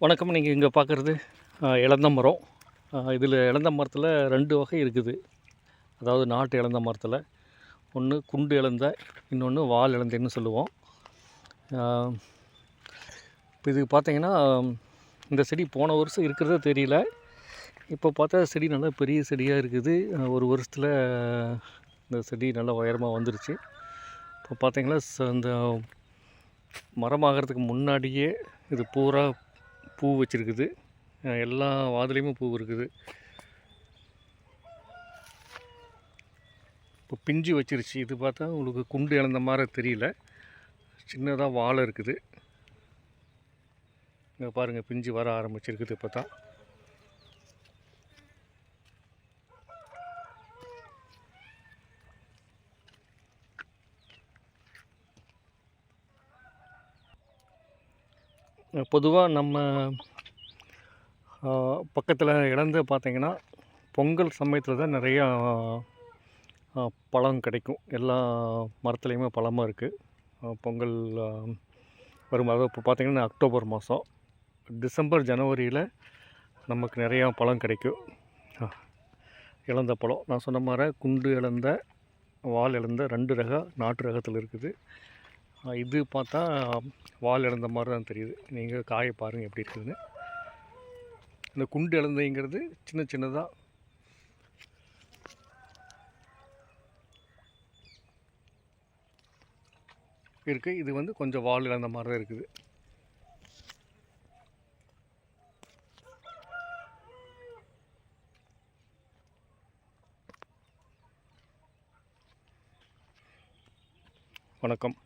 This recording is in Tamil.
வணக்கம். நீங்கள் இங்கே பார்க்குறது இளந்த மரம். இதில் இளந்த மரத்தில் ரெண்டு வகை இருக்குது. அதாவது நாட்டு இளந்த மரத்தில். ஒன்று குண்டு இழந்த இன்னொன்று வால் இழந்தேன்னு சொல்லுவோம். இப்போ இது பார்த்தீங்கன்னா இந்த செடி போன வருஷம் இருக்கிறதே தெரியல. இப்போ பார்த்தா செடி நல்லா பெரிய செடியாக இருக்குது. ஒரு வருஷத்தில் இந்த செடி நல்லா உயரமாக வந்துருச்சு. இப்போ பார்த்தீங்கன்னா ச- இந்த மரமாகறதுக்கு முன்னாடியே இது பூரா பூ வச்சுருக்குது. எல்லா வாதிலையுமே பூ இருக்குது. இப்போ பிஞ்சு வச்சிருச்சு. இது பார்த்தா உங்களுக்கு குண்டு இழந்த மாதிரி தெரியல. சின்னதாக வாழை இருக்குது. இங்கே பாருங்கள் பிஞ்சு வர ஆரம்பிச்சிருக்குது இப்போ தான் பொதுவாக நம்ம பக்கத்தில் இழந்து பார்த்திங்கன்னா பொங்கல் சமயத்தில் தான் நிறையா பழம் கிடைக்கும். எல்லா மரத்துலேயுமே பழமாக இருக்குது பொங்கல் வரும். அதாவது இப்போ பார்த்திங்கன்னா அக்டோபர் மாதம் டிசம்பர் ஜனவரியில் நமக்கு நிறையா பழம் கிடைக்கும். இழந்த பழம். நான் சொன்ன மாதிரி குண்டு இழந்த வால் இழந்த ரெண்டு ரக நாட்டு ரகத்தில் இருக்குது. இது பார்த்தா வால் இழந்த மாதிரி தான் தெரியுது. நீங்கள் காயை பாருங்கள் எப்படி இருக்குதுன்னு. இந்த குண்டு இழந்தைங்கிறது சின்ன சின்னதாக இருக்குது இது வந்து கொஞ்சம் வால் இழந்த மாதிரி தான் இருக்குது. வணக்கம்.